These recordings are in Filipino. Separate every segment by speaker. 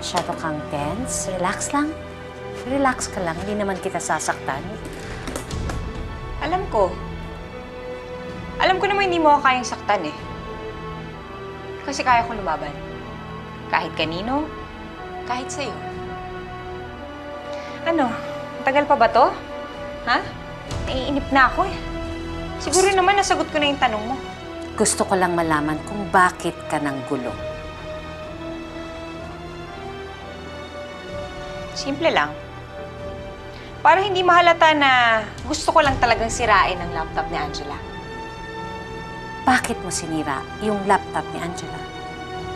Speaker 1: Masyado kang tense. Relax lang. Relax ka lang. Hindi naman kita sasaktan.
Speaker 2: Alam ko. Alam ko naman hindi mo ako kayang saktan eh. Kasi kaya ko lumaban. Kahit kanino, kahit sa'yo. Ano, tagal pa ba to? Ha? Naiinip na ako eh. Siguro naman nasagot ko na yung tanong mo.
Speaker 1: Gusto ko lang malaman kung bakit ka nang gulo.
Speaker 2: Simple lang. Para hindi mahalata na gusto ko lang talagang sirain ang laptop ni Angela.
Speaker 1: Bakit mo sinira yung laptop ni Angela?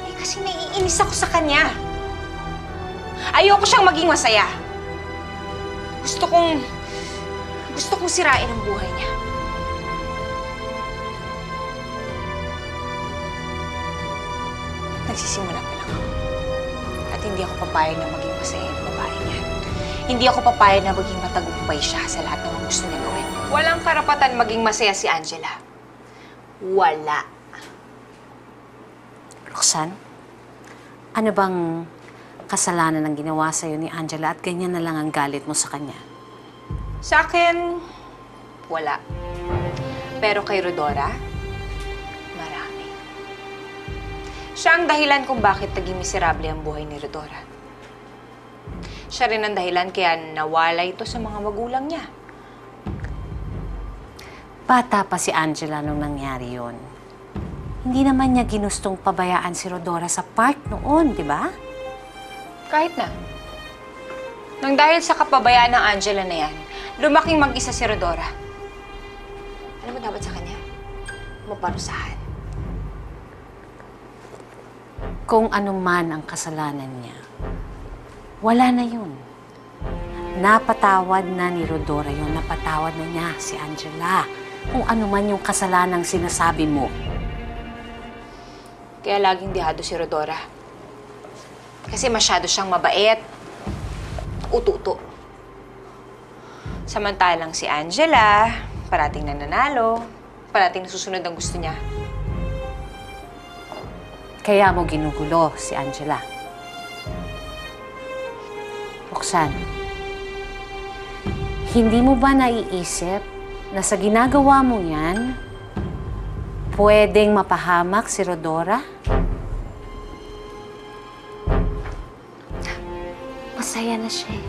Speaker 2: Eh kasi naiinis ako sa kanya. Ayoko siyang maging masaya. Gusto kong... Gusto kong sirain ang buhay niya. Nagsisimula pa lang ako. Hindi ako papayag na maging masaya ang babae niya. Hindi ako papayag na maging matagumpay siya sa lahat ng mga gusto niya gawin. Walang karapatan maging masaya si Angela. Wala.
Speaker 1: Roxanne, ano bang kasalanan ng ginawa sa'yo ni Angela at ganyan na lang ang galit mo sa kanya?
Speaker 2: Sa akin, wala. Pero kay Rodora, Siya ang dahilan kung bakit naging miserable ang buhay ni Rodora. Siya rin ang dahilan kaya nawala ito sa mga magulang niya.
Speaker 1: Bata pa si Angela nung nangyari yon. Hindi naman niya ginustong pabayaan si Rodora sa park noon, di ba?
Speaker 2: Kahit na. Nang dahil sa kapabayaan ng Angela na yan, lumaking mag-isa si Rodora. Ano mo dapat sa kanya? Maparusahan.
Speaker 1: Kung ano man ang kasalanan niya, wala na yun. Napatawad na ni Rodora yun. Napatawad na niya si Angela. Kung ano man yung kasalanang sinasabi mo.
Speaker 2: Kaya laging dihado si Rodora. Kasi masyado siyang mabait. Ututo. Samantalang si Angela, parating nananalo, parating nasusunod ang gusto niya.
Speaker 1: Kaya mo ginugulo si Angela. Roxanne, hindi mo ba naiisip na sa ginagawa mo yan, pwedeng mapahamak si Rodora? Masaya na siya eh.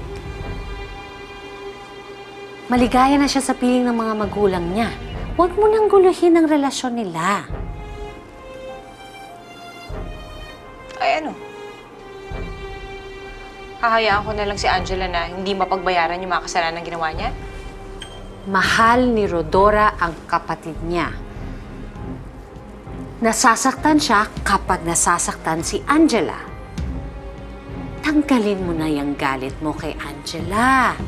Speaker 1: Maligaya na siya sa piling ng mga magulang niya. Huwag mo nang guluhin ang relasyon nila.
Speaker 2: Ay ano? Hahayaan ko na lang si Angela na hindi mapagbayaran yung mga kasalanan ginawa niya?
Speaker 1: Mahal ni Rodora ang kapatid niya. Nasasaktan siya kapag nasasaktan si Angela. Tanggalin mo na yung galit mo kay Angela.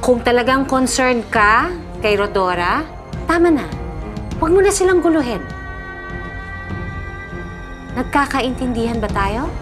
Speaker 1: Kung talagang concerned ka kay Rodora, tama na. Huwag mo na silang guluhin. Nagkakaintindihan ba tayo?